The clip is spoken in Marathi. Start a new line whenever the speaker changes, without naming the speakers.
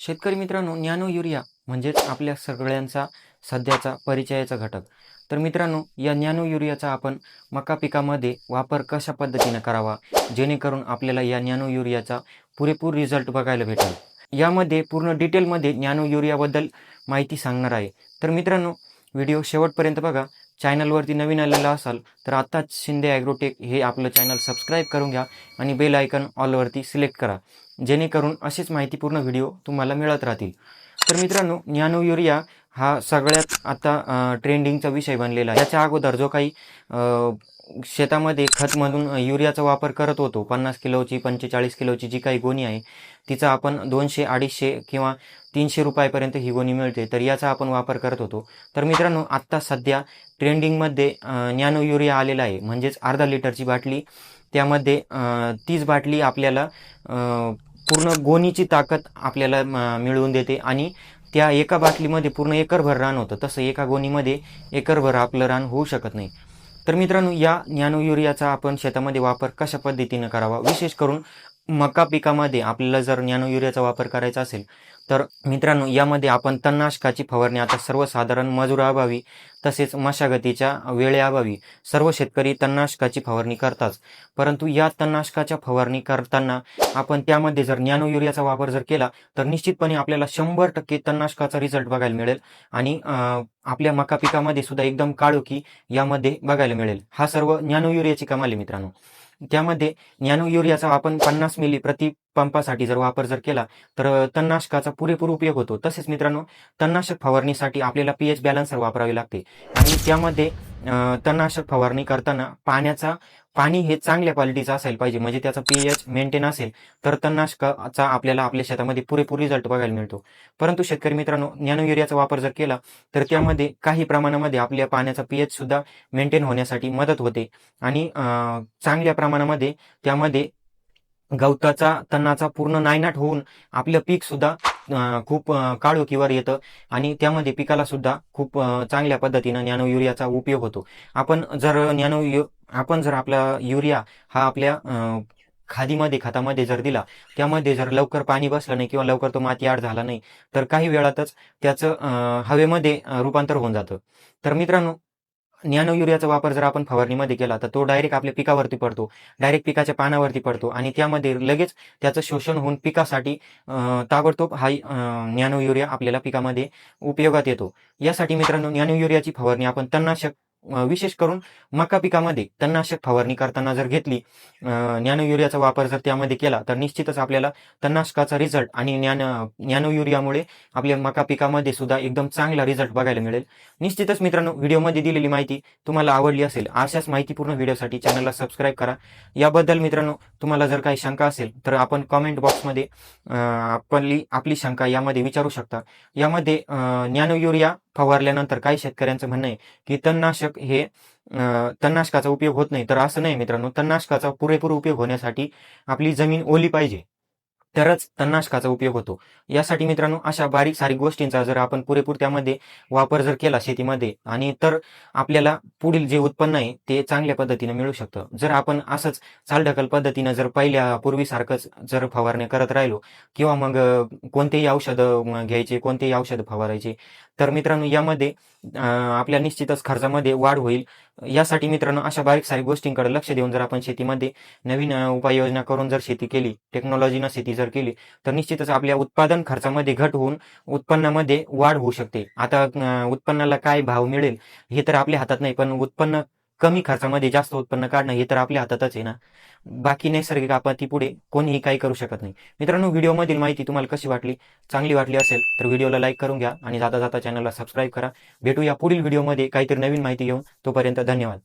शेतकरी मित्रांनो नॅनो युरिया म्हणजेच आपल्या सगळ्यांचा सध्याचा परिचयाचा घटक. तर मित्रांनो या नॅनो युरियाचा आपण मका पिकामध्ये वापर कशा पद्धतीने करावा? जेणेकरून आपल्याला या नॅनो युरियाचा पुरेपूर रिझल्ट बघायला भेटेल. यामध्ये पूर्ण डिटेलमध्ये नॅनो युरियाबद्दल माहिती सांगणार आहे. तर मित्रांनो व्हिडिओ शेवटपर्यंत बघा. चॅनलवरती नवीन आलेला असाल तर आत्ताच शिंदे ॲग्रोटेक हे आपलं चॅनल सबस्क्राईब करून घ्या आणि बेल आयकन ऑलवरती सिलेक्ट करा. जेणेकरून अशीच माहितीपूर्ण व्हिडिओ तुम्हाला मिळत राहतील. तर मित्रांनो नॅनो युरिया हा सगळ्यात आता ट्रेंडिंगचा विषय बनलेला आहे. याच्या अगोदर जो काही शेतामध्ये खत म्हणून युरियाचा वापर करत होतो. पन्नास किलोची पंचेचाळीस किलोची जी काही गोणी आहे तिचा आपण दोनशे अडीचशे किंवा तीनशे रुपयापर्यंत ही गोणी मिळते. तर याचा आपण वापर करत होतो. तर मित्रांनो आत्ता सध्या ट्रेंडिंगमध्ये नॅनो युरिया आलेला आहे. म्हणजेच अर्धा लिटरची बाटली. त्यामध्ये तीच बाटली आपल्याला पूर्ण गोणीची ताकद आपल्याला मिळवून देते. आणि त्या एका बाटलीमध्ये पूर्ण एकरभर रान होतं. तसं एका गोणीमध्ये एकरभर आपलं रान होऊ शकत नाही. तर मित्रांनो या नॅनो युरियाचा आपण शेतामध्ये वापर कशा पद्धतीनं करावा? विशेष करून मका पिकामध्ये आपल्याला जर नॅनो युरियाचा वापर करायचा असेल तर मित्रांनो यामध्ये आपण तणनाशकाची फवारणी आता सर्वसाधारण मजुराअभावी तसेच मशागतीच्या वेळेअभावी सर्व शेतकरी तणनाशकाची फवारणी करतात. परंतु या तणनाशकाच्या फवारणी करताना आपण त्यामध्ये जर नॅनो युरियाचा वापर जर केला तर निश्चितपणे आपल्याला शंभर टक्के तणनाशकाचा रिझल्ट बघायला मिळेल आणि आपल्या मका पिकामध्ये सुद्धा एकदम काळोखी यामध्ये बघायला मिळेल. हा सर्व नॅनो युरियाची कमाल आहे मित्रांनो. त्यामध्ये नॅनो युरियाचा आपण पन्नास मिली प्रति पंपासाठी जर वापर जर केला तर तणनाशकाचा पुरेपूर उपयोग होतो. तसेच मित्रांनो तणनाशक फवारणीसाठी आपल्याला पी एच बॅलन्सर वापरावे लागते. आणि त्यामध्ये अं, तणनाशक फवारणी करताना पाण्याचा पाणी हे चांगल्या क्वालिटीचं असायला पाहिजे. म्हणजे त्याचा पी एच मेंटेन असेल तर तणनाशकाचा आपल्याला आपल्या शेतामध्ये पुरेपूर रिझल्ट बघायला मिळतो. परंतु शेतकरी मित्रांनो नॅनो युरियाचा वापर जर केला तर त्यामध्ये काही प्रमाणामध्ये आपल्या पाण्याचा पी एच सुद्धा मेंटेन होण्यासाठी मदत होते. आणि चांगल्या प्रमाणामध्ये त्यामध्ये गवताचा तणाचा पूर्ण नायनाट होऊन आपलं पीक सुद्धा खूप अं, काळोखीवर येतं आणि त्यामध्ये पिकाला सुद्धा खूप चांगल्या पद्धतीनं नॅनो युरियाचा उपयोग होतो. आपण जर नॅनो यु आपण जर आपला युरिया हा आपल्या खादीमध्ये खतामध्ये जर दिला त्यामध्ये जर लवकर पाणी बसलं नाही किंवा लवकर तो माती आड झाला नाही तर काही वेळातच त्याचं हवेमध्ये रूपांतर होऊन जातं. तर मित्रांनो नॅनो युरियाचा वापर जर आपण फवारणीमध्ये केला तर तो डायरेक्ट आपल्या पिकावरती पडतो. डायरेक्ट पिकाच्या पानावरती पडतो. आणि त्यामध्ये लगेच त्याचं शोषण होऊन पिकासाठी ताबडतोब हा नॅनो युरिया आपल्याला पिकामध्ये उपयोगात येतो. यासाठी मित्रांनो नॅनो युरियाची फवारणी आपण तणनाशक विशेष करून मका पिकामध्ये तणनाशक फवारणी करताना जर घेतली ज्ञान युरियाचा वापर जर त्यामध्ये केला तर निश्चितच आपल्याला तणनाशकाचा रिझल्ट आणि ज्ञान ज्ञान युरियामुळे आपल्या मका पिकामध्ये सुद्धा एकदम चांगला रिझल्ट बघायला मिळेल. निश्चितच मित्रांनो व्हिडिओमध्ये दिलेली माहिती तुम्हाला आवडली असेल अशाच माहितीपूर्ण व्हिडिओसाठी चॅनलला सबस्क्राईब करा. याबद्दल मित्रांनो तुम्हाला जर काही शंका असेल तर आपण कॉमेंट बॉक्समध्ये आपली आपली शंका यामध्ये विचारू शकता. यामध्ये ज्ञान युरिया फवारल्यानंतर काही शेतकऱ्यांचं म्हणणं आहे की तणनाशक हे तणनाशकाचा उपयोग होत नाही. तर असं नाही मित्रांनो तणनाशकाचा पुरेपूर उपयोग होण्यासाठी आपली जमीन ओली पाहिजे. तरच तणनाशकाचा उपयोग होतो. यासाठी मित्रांनो अशा बारीक सारीक गोष्टींचा जर आपण पुरेपूर त्यामध्ये वापर जर केला शेतीमध्ये आणि तर आपल्याला पुढील जे उत्पन्न आहे ते चांगल्या पद्धतीने मिळू शकतं. जर आपण असंच चालढकल पद्धतीनं जर पहिल्या पूर्वीसारखंच जर फवारणी करत राहिलो किंवा मग कोणतेही औषधं घ्यायचे कोणतेही औषधं फवारायचे तर मित्रांनो यामध्ये आपल्या निश्चितच खर्चामध्ये वाढ होईल. यासाठी मित्रांनो अशा बारीक सारी गोष्टींकडे लक्ष देऊन जर आपण शेतीमध्ये नवीन उपाययोजना करून जर शेती केली टेक्नॉलॉजीनं शेती जर केली तर निश्चितच आपल्या उत्पादन खर्चामध्ये घट होऊन उत्पन्नामध्ये वाढ होऊ शकते. आता उत्पन्नाला काय भाव मिळेल हे तर आपल्या हातात नाही पण उत्पन्न कमी खर्चामध्ये जास्त उत्पन्न काढणं हे तर आपल्या हातातच आहे ना. बाकी नैसर्गिक आपत्ती पुढे कोणीही काही करू शकत नाही. मित्रांनो व्हिडिओमधील माहिती तुम्हाला कशी वाटली? चांगली वाटली असेल तर व्हिडिओला लाईक करून घ्या आणि जाता जाता चॅनलला सबस्क्राईब करा. भेटू या पुढील व्हिडिओमध्ये काहीतरी नवीन माहिती घेऊन. तोपर्यंत धन्यवाद.